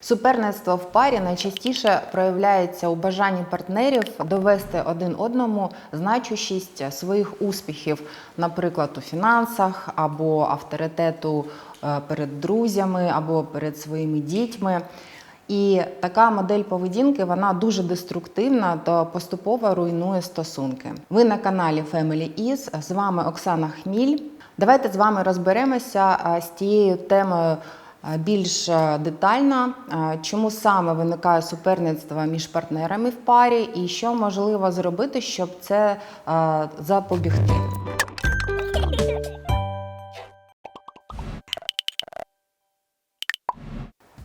Суперництво в парі найчастіше проявляється у бажанні партнерів довести один одному значущість своїх успіхів, наприклад, у фінансах або авторитету е, перед друзями або перед своїми дітьми. І така модель поведінки вона дуже деструктивна та поступово руйнує стосунки. Ви на каналі Family Is, з вами Оксана Хміль. Давайте з вами розберемося е, з тією темою більш е, детально, е, чому саме виникає суперництво між партнерами в парі, і що можливо зробити, щоб це е, запобігти.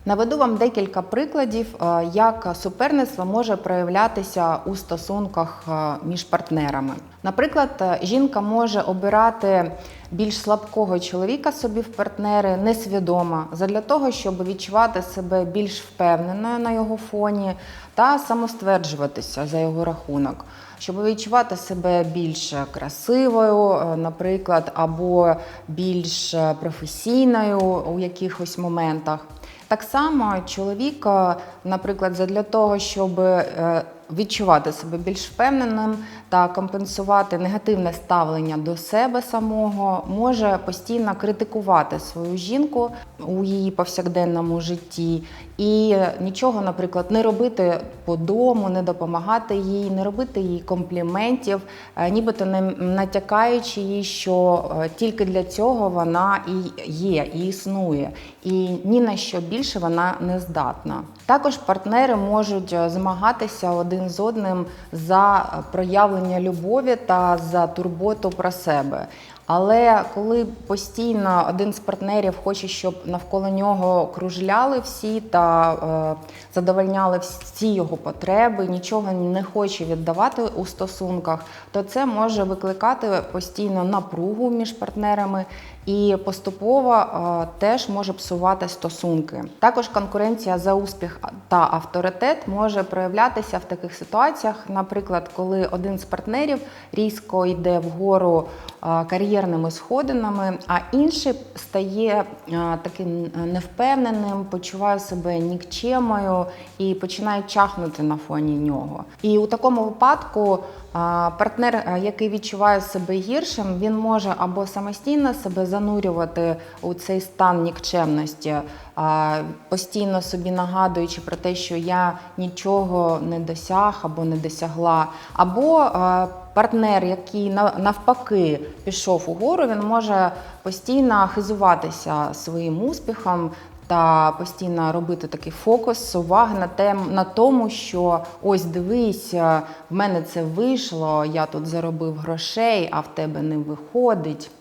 Наведу вам декілька прикладів, е, як суперництво може проявлятися у стосунках е, між партнерами. Наприклад, е, жінка може обирати більш слабкого чоловіка собі в партнери несвідомо, задля того, щоб відчувати себе більш впевненою на його фоні та самостверджуватися за його рахунок, щоб відчувати себе більш красивою, наприклад, або більш професійною у якихось моментах. Так само чоловік, е, наприклад, для того, щоб е, відчувати себе більш впевненим та компенсувати негативне ставлення до себе самого, може постійно критикувати свою жінку у її повсякденному житті і нічого, наприклад, не робити по дому, не допомагати їй, не робити їй компліментів, е, нібито не натякаючи їй, що е, тільки для цього вона і є, і існує, і ні на що більше вона не здатна. Також партнери можуть е, змагатися один з одним за проявлення любові та за турботу про себе. Але коли постійно один з партнерів хоче, щоб навколо нього кружляли всі та е, задовольняли всі його потреби, нічого не хоче віддавати у стосунках, то це може викликати постійно напругу між партнерами і поступово е, теж може псувати стосунки. Також конкуренція за успіх та авторитет може проявлятися в таких ситуаціях, наприклад, коли один з партнерів різко йде вгору е, кар'єрними сходинами, а інший стає е, таким невпевненим, почуває себе нікчемою і починає чахнути на фоні нього. І у такому випадку партнер, е, який відчуває себе гіршим, він може або самостійно себе занурювати у цей стан нікчемності, постійно собі нагадуючи про те, що я нічого не досяг або не досягла, або партнер, який навпаки пішов угору, він може постійно хизуватися своїм успіхом. Та постійно робити такий фокус уваги на тем на тому, що ось дивись, е, в мене це вийшло, я тут заробив грошей, а в тебе не виходить.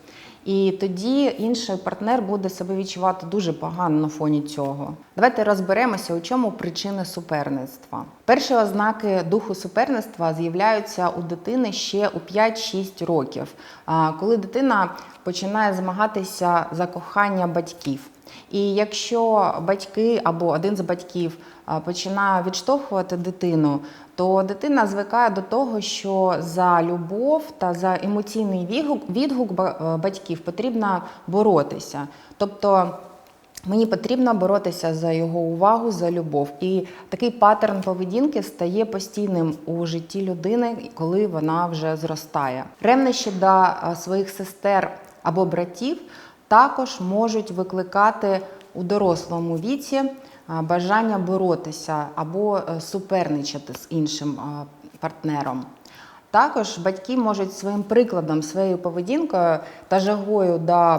І тоді інший партнер буде себе відчувати дуже погано на фоні цього. Давайте розберемося, у чому причини суперництва. Перші ознаки духу суперництва з'являються у дитини ще у 5-6 років, коли дитина починає змагатися за кохання батьків. І якщо батьки або один з батьків починає відштовхувати дитину, то дитина звикає до того, що за любов та за емоційний відгук, відгук е, батьків потрібно боротися. Тобто Мені потрібно боротися за його увагу, за любов. І такий паттерн поведінки стає постійним у житті людини, коли вона вже зростає. Ревнощі до е, своїх сестер або братів також можуть викликати у дорослому віці е, бажання боротися або е, суперничати з іншим е, партнером. Також батьки можуть своїм прикладом, своєю поведінкою та жагою до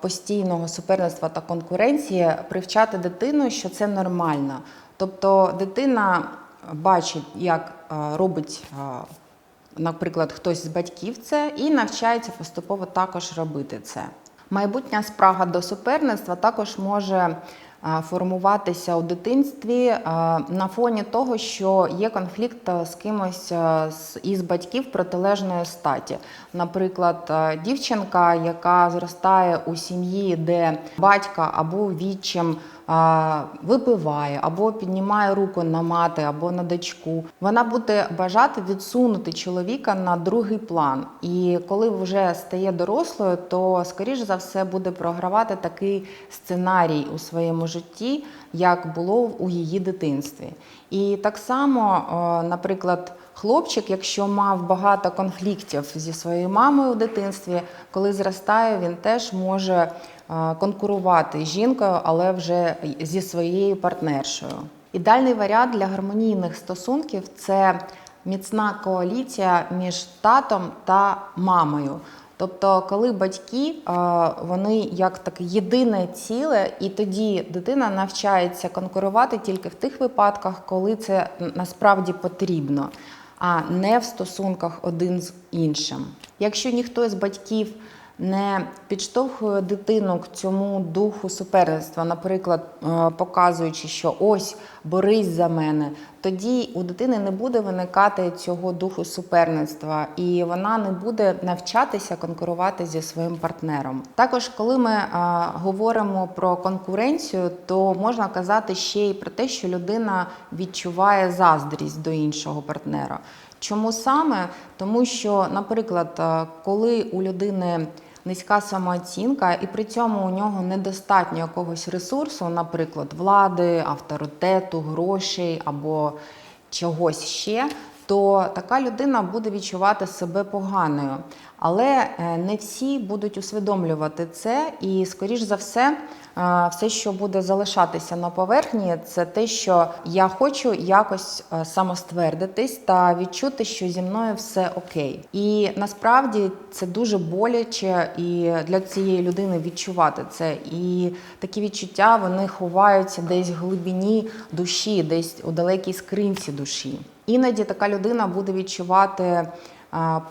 постійного суперництва та конкуренції привчати дитину, що це нормально. Тобто дитина бачить, як робить, наприклад, хтось з батьків це, і навчається поступово також робити це. Майбутня спрага до суперництва також може формуватися у дитинстві на фоні того, що є конфлікт з кимось із батьків протилежної статі. Наприклад, дівчинка, яка зростає у сім'ї, де батька або відчим випиває або піднімає руку на мати або на дочку, вона буде бажати відсунути чоловіка на другий план. І коли вже стає дорослою, то скоріш за все буде програвати такий сценарій у своєму житті, як було у її дитинстві. І так само, е, наприклад, хлопчик, якщо мав багато конфліктів зі своєю мамою у дитинстві, коли зростає, він теж може е, конкурувати з жінкою, але вже зі своєю партнершою. Ідеальний варіант для гармонійних стосунків це міцна коаліція між татом та мамою. Тобто, коли батьки е, вони як таке єдине ціле, і тоді дитина навчається конкурувати тільки в тих випадках, коли це насправді потрібно, а не в стосунках один з іншим. Якщо ніхто з батьків не підштовхує дитину к цьому духу суперництва, наприклад, е, показуючи, що ось борись за мене, тоді у дитини не буде виникати цього духу суперництва, і вона не буде навчатися конкурувати зі своїм партнером. Також, коли ми е, говоримо про конкуренцію, то можна казати ще й про те, що людина відчуває заздрість до іншого партнера. Чому саме? Тому що, наприклад, е, коли у людини низька самооцінка, і при цьому у нього недостатньо якогось ресурсу, наприклад, влади, авторитету, грошей або чогось ще, то така людина буде відчувати себе поганою. Але е, не всі будуть усвідомлювати це, і, скоріш за все, все, що буде залишатися на поверхні, це те, що я хочу якось е, самоствердитись та відчути, що зі мною все окей. І насправді це дуже боляче і для цієї людини відчувати це. І такі відчуття вони ховаються десь в глибині душі, десь у далекій скринці душі. Іноді така людина буде відчувати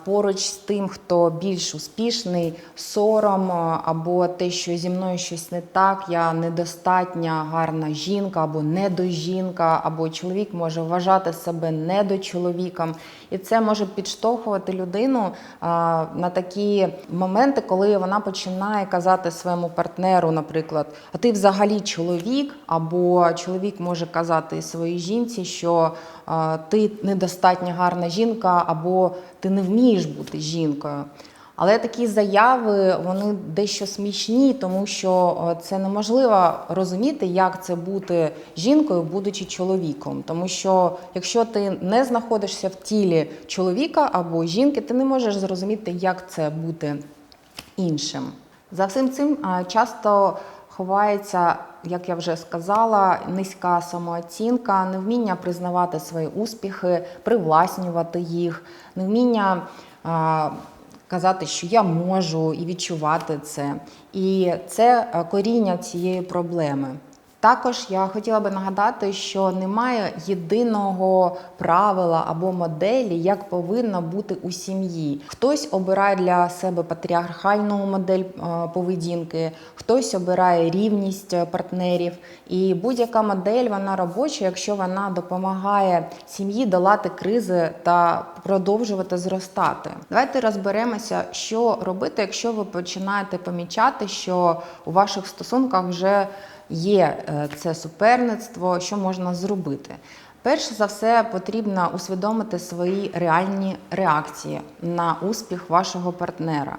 поруч з тим, хто більш успішний, сором або те, що зі мною щось не так, я недостатня гарна жінка або недожінка, або чоловік може вважати себе недочоловіком. І це може підштовхувати людину на такі моменти, коли вона починає казати своєму партнеру, наприклад, а ти взагалі чоловік, або чоловік може казати своїй жінці, що ти недостатньо гарна жінка, або ти не вмієш бути жінкою. Але такі заяви вони дещо смішні, тому що це неможливо розуміти, як це бути жінкою, будучи чоловіком. Тому що якщо ти не знаходишся в тілі чоловіка або жінки, ти не можеш зрозуміти, як це бути іншим. За всім цим часто ховається, як я вже сказала, низька самооцінка, невміння признавати свої успіхи, привласнювати їх, невміння. а, казати, що я можу і відчувати це. І це е, коріння цієї проблеми. Також я хотіла би нагадати, що немає єдиного правила або моделі, як повинна бути у сім'ї. Хтось обирає для себе патріархальну модель е, поведінки, хтось обирає рівність е, партнерів. І будь-яка модель вона робоча, якщо вона допомагає сім'ї долати кризи та продовжувати зростати. Давайте розберемося, що робити, якщо ви починаєте помічати, що у ваших стосунках вже є е, це суперництво, що можна зробити. Перш за все, потрібно усвідомити свої реальні реакції на успіх вашого партнера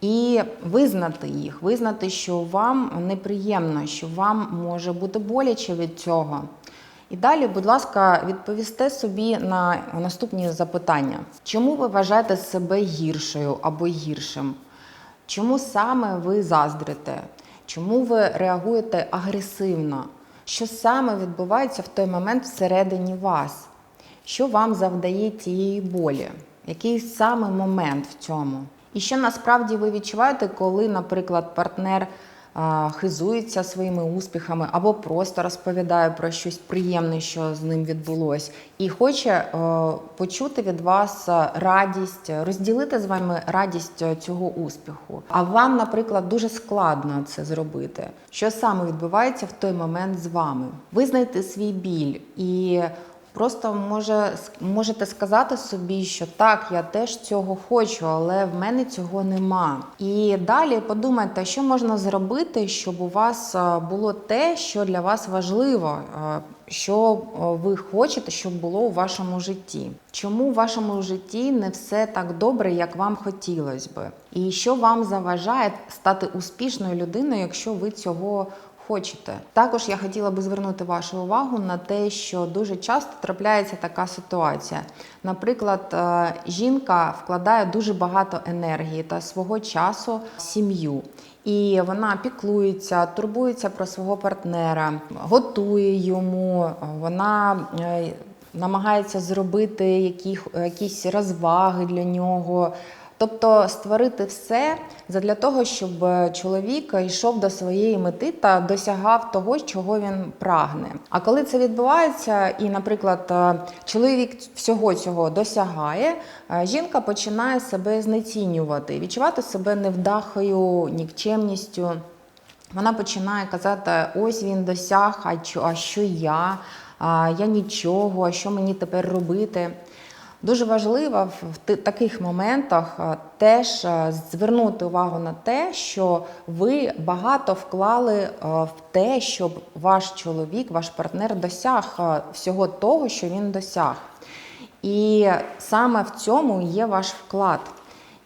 і визнати їх, визнати, що вам неприємно, що вам може бути боляче від цього. І далі, будь ласка, відповісте собі на наступні запитання: чому ви вважаєте себе гіршою або гіршим? Чому саме ви заздрите? Чому ви реагуєте агресивно? Що саме відбувається в той момент всередині вас? Що вам завдає цієї болі? Який саме момент в цьому? І що насправді ви відчуваєте, коли, наприклад, партнер хизується своїми успіхами або просто розповідає про щось приємне, що з ним відбулось, і хоче е, почути від вас радість, розділити з вами радість е, цього успіху. А вам, наприклад, дуже складно це зробити. Що саме відбувається в той момент з вами? Визнайте свій біль і Просто може можете сказати собі, що так, я теж цього хочу, але в мене цього нема. І далі подумайте, що можна зробити, щоб у вас е, було те, що для вас важливо, е, що е, ви хочете, щоб було у вашому житті. Чому в вашому житті не все так добре, як вам хотілося би? І що вам заважає стати успішною людиною, якщо ви цього хочете. Також я хотіла би звернути вашу увагу на те, що дуже часто трапляється така ситуація. Наприклад, е, жінка вкладає дуже багато енергії та свого часу в сім'ю. І вона піклується, турбується про свого партнера, готує йому, вона е, намагається зробити якісь розваги для нього. Тобто створити все для того, щоб чоловік йшов до своєї мети та досягав того, чого він прагне. А коли це відбувається, і, наприклад, е, чоловік всього цього досягає, е, жінка починає себе знецінювати, відчувати себе невдахою, нікчемністю. Вона починає казати: ось він досяг, а що, я? А я нічого, а що мені тепер робити? Дуже важливо в таких моментах теж звернути увагу на те, що ви багато вклали в те, щоб ваш чоловік, ваш партнер досяг всього того, що він досяг. І саме в цьому є ваш вклад.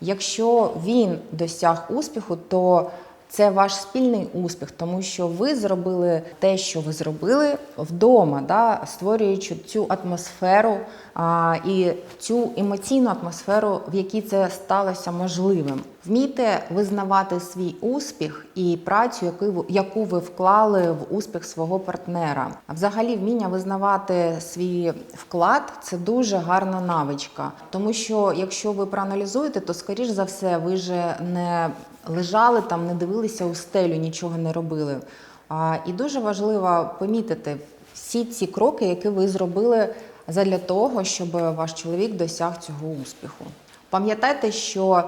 Якщо він досяг успіху, то це ваш спільний успіх, тому що ви зробили те, що ви зробили вдома, да, створюючи цю атмосферу а, і цю емоційну атмосферу, в якій це сталося можливим. Вмійте визнавати свій успіх і працю, яку ви, вклали в успіх свого партнера. А взагалі, вміння визнавати свій вклад це дуже гарна навичка, тому що якщо ви проаналізуєте, то скоріш за все ви же не лежали там, не дивилися у стелю, нічого не робили. А, І дуже важливо помітити всі ці кроки, які ви зробили задля того, щоб ваш чоловік досяг цього успіху. Пам'ятайте, що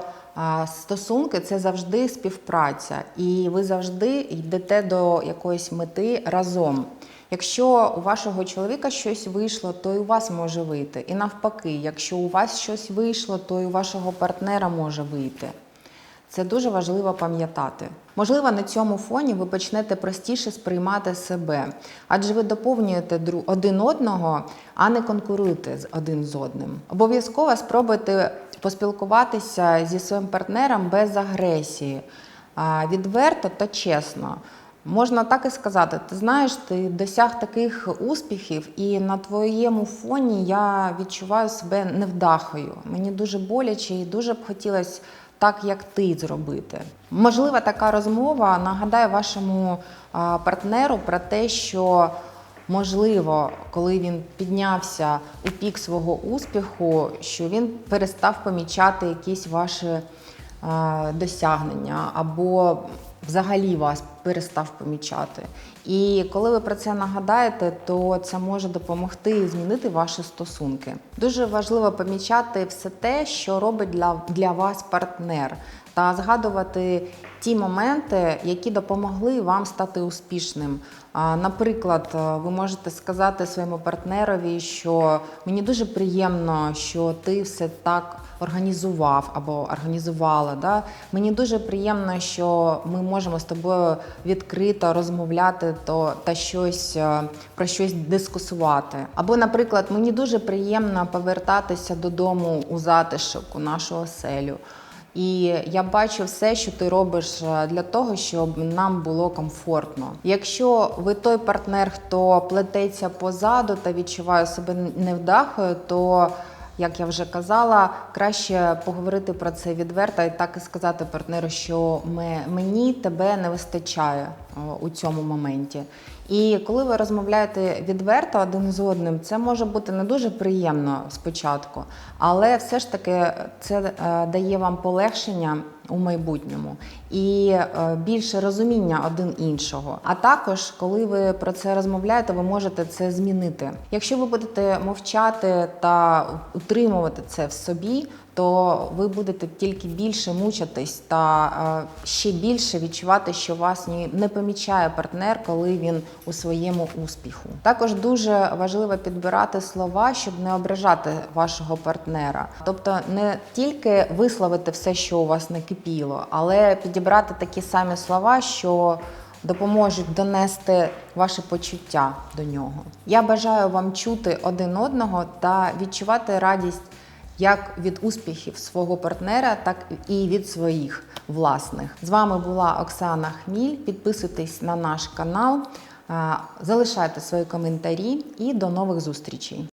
стосунки це завжди співпраця, і ви завжди йдете до якоїсь мети разом. Якщо у вашого чоловіка щось вийшло, то і у вас може вийти. І навпаки, якщо у вас щось вийшло, то і у вашого партнера може вийти. Це дуже важливо пам'ятати. Можливо, на цьому фоні ви почнете простіше сприймати себе, адже ви доповнюєте один одного, а не конкуруєте один з одним. Обов'язково спробуйте поспілкуватися зі своїм партнером без агресії, відверто та чесно. Можна так і сказати, ти знаєш, ти досяг таких успіхів, і на твоєму фоні я відчуваю себе невдахою. Мені дуже боляче і дуже б хотілося так, як ти зробити. Можлива така розмова нагадає вашому партнеру про те, що можливо, коли він піднявся у пік свого успіху, що він перестав помічати якісь ваші досягнення або взагалі вас перестав помічати. І коли ви про це нагадаєте, то це може допомогти змінити ваші стосунки. Дуже важливо помічати все те, що робить для, для вас партнер, та згадувати ті моменти, які допомогли вам стати успішним. Наприклад, ви можете сказати своєму партнерові, що мені дуже приємно, що ти все так організував або організувала. Да? Мені дуже приємно, що ми можемо з тобою відкрито розмовляти то та щось е, про щось дискусувати. Або, наприклад, мені дуже приємно повертатися додому у затишок у нашу оселю. І я бачу все, що ти робиш е, для того, щоб нам було комфортно. Якщо ви той партнер, хто плететься позаду та відчуває себе невдахою, то як я вже казала, краще поговорити про це відверто і так і сказати партнеру, що мені тебе не вистачає у цьому моменті. І коли ви розмовляєте відверто один з одним, це може бути не дуже приємно спочатку, але все ж таки це е, дає вам полегшення у майбутньому і е, більше розуміння один іншого. А також, коли ви про це розмовляєте, ви можете це змінити. Якщо ви будете мовчати та утримувати це в собі, то ви будете тільки більше мучитись та е, ще більше відчувати, що вас не помічає партнер, коли він у своєму успіху. Також дуже важливо підбирати слова, щоб не ображати вашого партнера. Тобто не тільки висловити все, що у вас накипіло, але підібрати такі самі слова, що допоможуть донести ваші почуття до нього. Я бажаю вам чути один одного та відчувати радість як від успіхів свого партнера, так і від своїх власних. З вами була Оксана Хміль. Підписуйтесь на наш канал, е, залишайте свої коментарі і до нових зустрічей.